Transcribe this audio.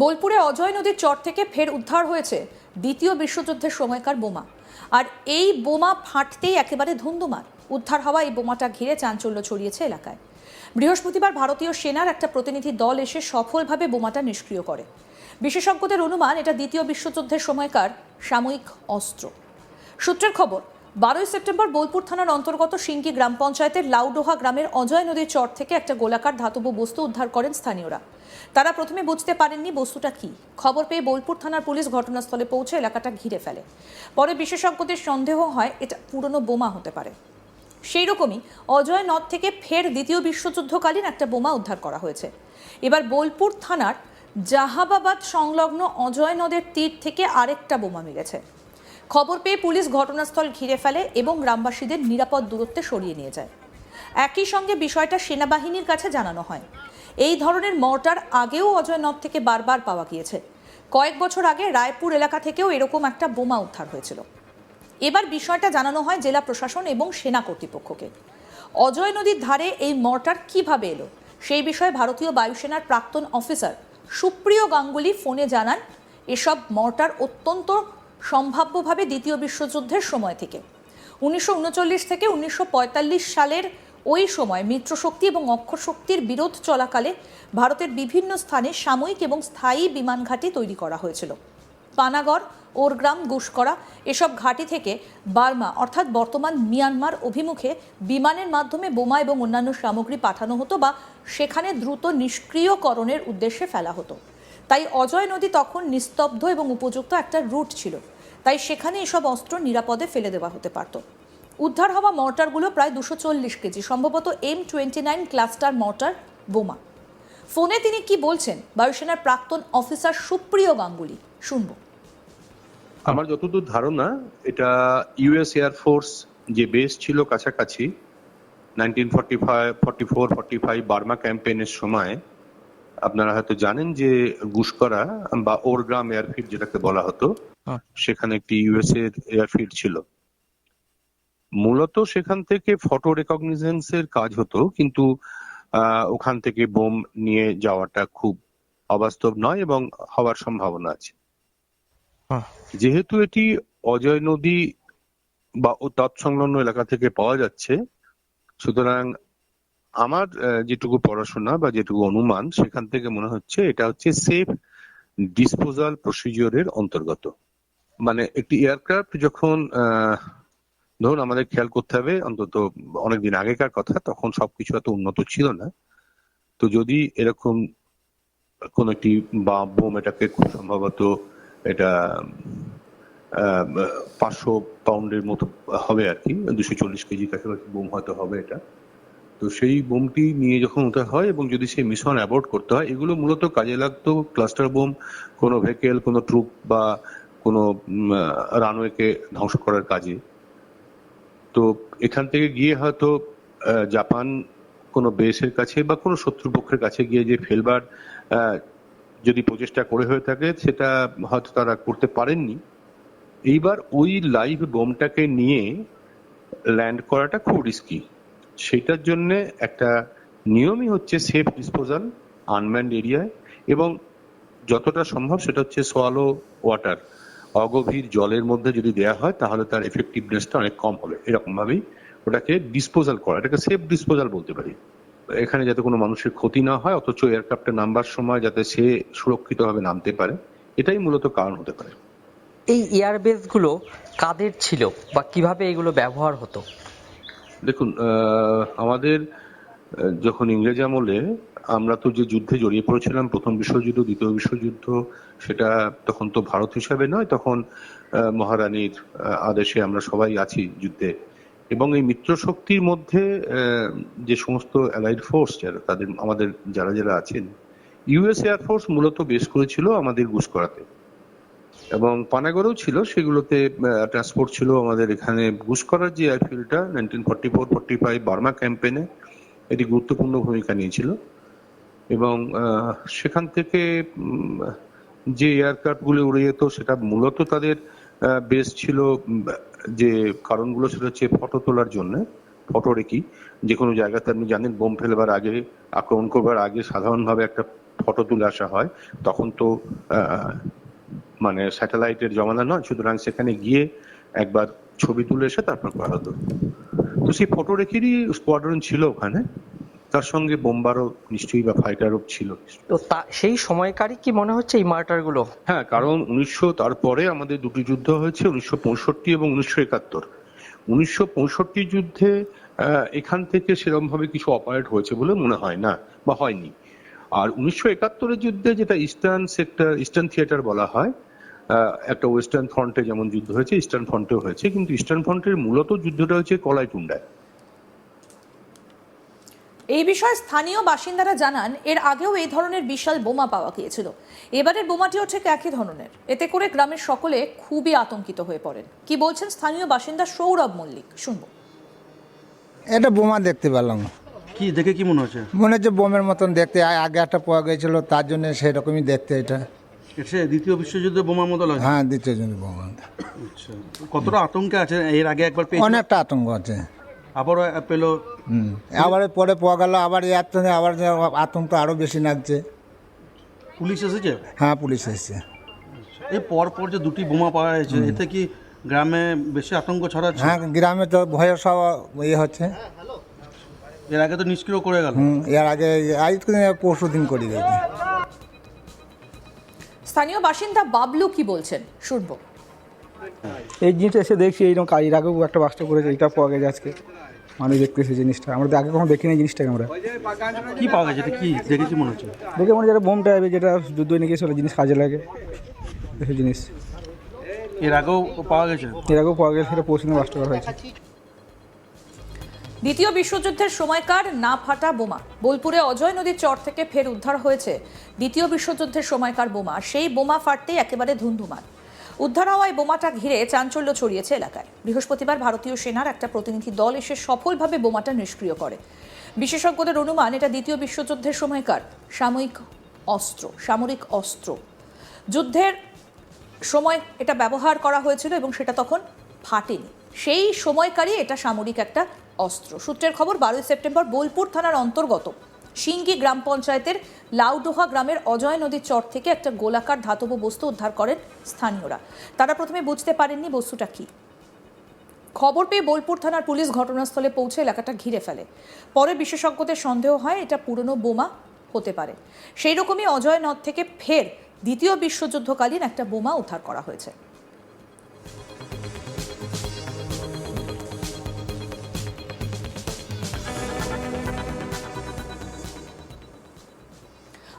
বোলপুরে অজয় নদীর চর থেকে ফের উদ্ধার হয়েছে দ্বিতীয় বিশ্বযুদ্ধের সময়কার বোমা। আর এই বোমা ফাটতেই একেবারে ধুন্ধুমার। উদ্ধার হওয়া এই বোমাটা ঘিরে চাঞ্চল্য ছড়িয়েছে এলাকায়। বৃহস্পতিবার ভারতীয় সেনার একটা প্রতিনিধি দল এসে সফলভাবে বোমাটা নিষ্ক্রিয় করে। বিশেষজ্ঞদের অনুমান, এটা দ্বিতীয় বিশ্বযুদ্ধের সময়কার সাময়িক অস্ত্র। সূত্রের খবর, বারোই সেপ্টেম্বর বোলপুর থানার অন্তর্গত সিঙ্কি গ্রাম পঞ্চায়েতের লাউডোহা গ্রামের অজয় নদীর চর থেকে একটা গোলাকার ধাতব বস্তু উদ্ধার করেন স্থানীয়রা। তারা প্রথমে বুঝতে পারেননি বস্তুটা কি। খবর পেয়ে বোলপুর থানার পুলিশ ঘটনাস্থলে পৌঁছে এলাকাটা ঘিরে ফেলে। পরে বিশেষজ্ঞদের সন্দেহ হয় এটা পুরনো বোমা হতে পারে। সেই রকমই অজয় নদ থেকে ফের দ্বিতীয় বিশ্বযুদ্ধকালীন একটা বোমা উদ্ধার করা হয়েছে। এবার বোলপুর থানার জাহাবাবাদ সংলগ্ন অজয় নদের তীর থেকে আরেকটা বোমা মিলেছে খবর পেয়ে পুলিশ ঘটনাস্থল ঘিরে ফেলে এবং গ্রামবাসীদের নিরাপদ দূরত্বে সরিয়ে নিয়ে যায়। একই সঙ্গে বিষয়টা সেনাবাহিনীর কাছে জানানো হয়। এই ধরনের মর্টার আগেও অজয় নদ থেকে বারবার পাওয়া গিয়েছে। কয়েক বছর আগে রায়পুর এলাকা থেকেও এরকম একটা বোমা উদ্ধার হয়েছিল। এবার বিষয়টা জানানো হয় জেলা প্রশাসন এবং সেনা কর্তৃপক্ষকে। অজয় নদীর ধারে এই মর্টার কীভাবে এলো? সেই বিষয়ে ভারতীয় বায়ুসেনার প্রাক্তন অফিসার সুপ্রিয় গাঙ্গুলি ফোনে জানান, এসব মর্টার অত্যন্ত সম্ভাব্যভাবে দ্বিতীয় বিশ্বযুদ্ধের সময় থেকে। উনিশশো উনচল্লিশ থেকে উনিশশো পঁয়তাল্লিশ সালের ওই সময় মিত্রশক্তি এবং অক্ষর শক্তির বিরোধ চলাকালে ভারতের বিভিন্ন স্থানে সাময়িক এবং স্থায়ী বিমান ঘাঁটি তৈরি করা হয়েছিল। পানাগড়, ওরগ্রাম, গুসকরা এসব ঘাঁটি থেকে বার্মা অর্থাৎ বর্তমান মিয়ানমার অভিমুখে বিমানের মাধ্যমে বোমা এবং অন্যান্য সামগ্রী পাঠানো হতো বা সেখানে দ্রুত নিষ্ক্রিয়করণের উদ্দেশ্যে ফেলা হতো। তাই অজয় নদী তখন নিস্তব্ধ এবং উপযুক্ত একটা রুট ছিল। তাই সেখানে এসব অস্ত্র নিরাপদে ফেলে দেওয়া হতে পারত। উদ্ধার হওয়া মর্টারগুলো প্রায় দুশো চল্লিশ কেজি সম্ভবত M twenty nine cluster mortar বোমা। ফোনে তিনি কি বলছেন? বায়ুসেনার প্রাক্তন অফিসার সুপ্রিয় গাঙ্গুলি শুনব। আমার যতদূর ধারণা এটা ইউএস এয়ারফোর্স যে বেস ছিল কাছাকাছি nineteen forty five forty four forty five Burma ক্যাম্পেইনের সময় আপনারা হয়তো জানেন যে গুসকরা বা ওরগ্রাম এয়ারফিল্ড যেটাকে বলা হতো হ্যাঁ। সেখানে একটি ইউএস এর এয়ারফিল্ড ছিল। মূলত সেখান থেকে ফটো রেকগনিজেন্স এর কাজ হতো কিন্তু আহ, ওখান থেকে বোম নিয়ে যাওয়াটা খুব অবাস্তব নয় এবং হওয়ার সম্ভাবনা আছে। যেহেতু এটি অজয় নদী বা ও তৎসংলগ্ন এলাকা থেকে পাওয়া যাচ্ছে সুতরাং আমার যেটুকু পড়াশোনা বা যেটুকু অনুমান সেখান থেকে মনে হচ্ছে এটা হচ্ছে সেফ ডিসপোজাল প্রসিজিওরের অন্তর্গত মানে একটি এয়ারক্রাফট যখন আহ, ধরুন আমাদের খেয়াল করতে হবে, অন্তত অনেকদিন আগেকার কথা, তখন সবকিছু এত উন্নত ছিল না। তো যদি এরকম কোন একটি বা বোম এটাকে খুব সম্ভবত এটা পাঁচশো পাউন্ডের মতো হবে আর কি, দুশো চল্লিশ কেজি কাছাকাছি বোম হয়তো হবে এটা। তো সেই বোমটি নিয়ে যখন উদ্ধার হয় এবং যদি সেই মিশন অ্যাবর্ট করতে হয়, এগুলো মূলত কাজে লাগতো ক্লাস্টার বোম, কোনো ভেহিকেল কোনো ট্রুপ বা কোনো রানওয়েকে ধ্বংস করার কাজে। তো এখান থেকে গিয়ে হয়তো জাপান কোনো বেসের কাছে বা কোনো শত্রুপক্ষের কাছে গিয়ে যে ফেলবার যদি প্রচেষ্টা করে হয়ে থাকে, সেটা হয়তো তারা করতে পারেননি। এইবার ওই লাইভ বোমটাকে নিয়ে ল্যান্ড করাটা খুব রিস্কি। সেটার জন্য একটা নিয়মই হচ্ছে সেফ ডিসপোজাল, আনম্যান্ড এরিয়ায়, এবং যতটা সম্ভব সেটা হচ্ছে সোয়ালো ওয়াটার। অগভীর জলের মধ্যে যদি দেয়া হয় তাহলে তার এফেক্টিভনেসটা অনেক কম হবে। এরকম ভাবেই ওটাকে ডিসপোজাল করা এটাকে সেফ ডিসপোজাল বলতে পারি। এখানে যাতে কোনো মানুষের ক্ষতি না হয় অথচ এয়ারক্রাফটে নামবার সময় যাতে সে সুরক্ষিতভাবে নামতে পারে এটাই মূলত কারণ হতে পারে। এই এয়ারবেসগুলো কাদের ছিল বা কীভাবে এগুলো ব্যবহার হতো? দেখুন আহ, আমাদের যখন ইংরেজ আমলে আমরা তো যে যুদ্ধে জড়িয়ে পড়েছিলাম, প্রথম বিশ্বযুদ্ধ, দ্বিতীয় বিশ্বযুদ্ধ, সেটা তখন তো ভারত হিসাবে নয়, তখন মহারানীর আদেশে আমরা সবাই আছি যুদ্ধে। এবং এই মিত্র শক্তির মধ্যে যে সমস্ত অ্যালাইড ফোর্স যারা, তাদের, আমাদের যারা যারা আছেন ইউএস এয়ারফোর্স মূলত বেস করেছিল আমাদের গুসকরাতে এবং পানাগড়েও ছিল, সেগুলোতে ট্রান্সপোর্ট ছিল আমাদের এখানে। গুসকরার যে এয়ারফিল্ডটা nineteen forty four forty five Burma ক্যাম্পেনে এটি গুরুত্বপূর্ণ ভূমিকা নিয়েছিল। এবং সেখান থেকে যে এয়ারক্রাফটগুলো উড়ে যেত, সেটা মূলত তাদের বেস ছিল যে কারণগুলো সেটা হচ্ছে ফটো তোলার জন্য ফটো রেখি। যে কোনো জায়গাতে আপনি জানেন, বোম ফেলবার আগে, আক্রমণ করবার আগে সাধারণভাবে একটা ফটো তুলে আসা হয়। তখন তো মানে স্যাটেলাইটের জমানা নয়, সুতরাং সেখানে গিয়ে একবার ছবি তুলে এসে তারপর করা হতো। তো সেই ফটো রেখেরই স্কোয়াড্রন ছিল ওখানে। তার সঙ্গে বোম্বারও নিশ্চয়ই বা ফাইটারও ছিল তো তা সেই সময়কারই কি মনে হচ্ছে এই মার্টারগুলো? হ্যাঁ কারণ উনিশশো তারপরে আমাদের দুটি যুদ্ধ হয়েছে উনিশশো পঁয়ষট্টি এবং উনিশশো একাত্তর। উনিশশো পঁয়ষট্টি যুদ্ধে আহ, এখান থেকে সেরকম ভাবে কিছু অপারেট হয়েছে বলে মনে হয় না বা হয়নি। আর উনিশশো একাত্তরের যুদ্ধে যেটা ইস্টার্ন সেক্টর ইস্টার্ন থিয়েটার বলা হয় একটা ওয়েস্টার্ন ফ্রন্টে যেমন যুদ্ধ হয়েছে ইস্টার্ন ফ্রন্টেও হয়েছে কিন্তু ইস্টার্ন ফ্রন্টের মূলত যুদ্ধটা হচ্ছে কলাইটুন্ডায় এই বিষয়ে স্থানীয় বাসিন্দারা জানান এর আগেও এই ধরনের বিশাল বোমা পাওয়া গিয়েছিল। এবারের বোমাটিও ঠিক একই ধরনের। এতে করে গ্রামের সকলে খুবই আতঙ্কিত হয়ে পড়েন। কি বলছেন স্থানীয় বাসিন্দা সৌরভ মল্লিক? শুনব। এটা বোমা দেখতে পেলাম। কি দেখে কি মনে হচ্ছে? মনে হচ্ছে বোমের মতন দেখতে। আগে একটা পাওয়া গেছিল তার জন্য সেরকমই দেখতে এটা। এসে দ্বিতীয় বিশ্বযুদ্ধে বোমার মতো লাগছে হ্যাঁ দ্বিতীয় জন বোমা আচ্ছা। কতটা আতঙ্কে আছে? এর আগে একবার পেয়েছিল? অনেকটা আতঙ্ক আছে। আবারও পেল? হুম। আবার পরে পাওয়া গেল আবার এত আবার আতঙ্ক আরও বেশি লাগছে পুলিশ এসেছে? হ্যাঁ পুলিশ এসছে। এই পর পর যে দুটি বোমা পাওয়া হয়েছে এতে কি গ্রামে বেশি আতঙ্ক ছড়াচ্ছে? হ্যাঁ গ্রামে তো ভয় সব ইয়ে হচ্ছে। এর আগে তো নিষ্ক্রিয় করে গেল। হুম এর আগে আজ পরশু দিন করে গেছে। স্থানীয় বাসিন্দা বাবলু কি বলছেন? শুনব। এই জিনিসটা এসে দেখছি এইরকম কাজ। এর আগেও একটা বাসটা করেছে এটা পাওয়া গেছে আজকে। মানুষ দেখতেছে জিনিসটা। আমরা তো আগে কখনো দেখিনি এই জিনিসটাকে আমরা। কি পাওয়া গেছে? এটা কি? দেখে কি মনে হচ্ছে। দেখে মনে যেটা বোম টাইপের যেটা যুদ্ধ নিয়ে গেছিল জিনিস কাজে লাগে। এই জিনিস। এর আগেও পাওয়া গেছে? এর আগেও পাওয়া গেছে সেটা পশ্চিমে বাসটা করা হয়েছে। দ্বিতীয় বিশ্বযুদ্ধের সময়কার না ফাটা বোমা। বোলপুরে অজয় নদীর চর থেকে ফের উদ্ধার হয়েছে দ্বিতীয় বিশ্বযুদ্ধের সময়কার বোমা। সেই বোমা ফাটতেই একেবারে ধুন্ধুমার। উদ্ধার হওয়ায় বোমাটা ঘিরে চাঞ্চল্য ছড়িয়েছে এলাকায়। বৃহস্পতিবার ভারতীয় সেনার একটা প্রতিনিধি দল এসে সফলভাবে বোমাটা নিষ্ক্রিয় করে। বিশেষজ্ঞদের অনুমান, এটা দ্বিতীয় বিশ্বযুদ্ধের সময়কার সাময়িক অস্ত্র, সামরিক অস্ত্র। যুদ্ধের সময় এটা ব্যবহার করা হয়েছিল এবং সেটা তখন ফাটেনি। সেই সময়কারই এটা সামরিক একটা অস্ত্র। সূত্রের খবর, বারোই সেপ্টেম্বর বোলপুর থানার অন্তর্গত সিঙ্গি গ্রাম পঞ্চায়েতের লাউডোহা গ্রামের অজয় নদীর চর থেকে একটা গোলাকার ধাতব বস্তু উদ্ধার করেন স্থানীয়রা। তারা প্রথমে বুঝতে পারেননি বস্তুটা কি। খবর পেয়ে বোলপুর থানার পুলিশ ঘটনাস্থলে পৌঁছে এলাকাটা ঘিরে ফেলে। পরে বিশেষজ্ঞদের সন্দেহ হয় এটা পুরনো বোমা হতে পারে। সেই রকমই অজয় নদ থেকে ফের দ্বিতীয় বিশ্বযুদ্ধকালীন একটা বোমা উদ্ধার করা হয়েছে।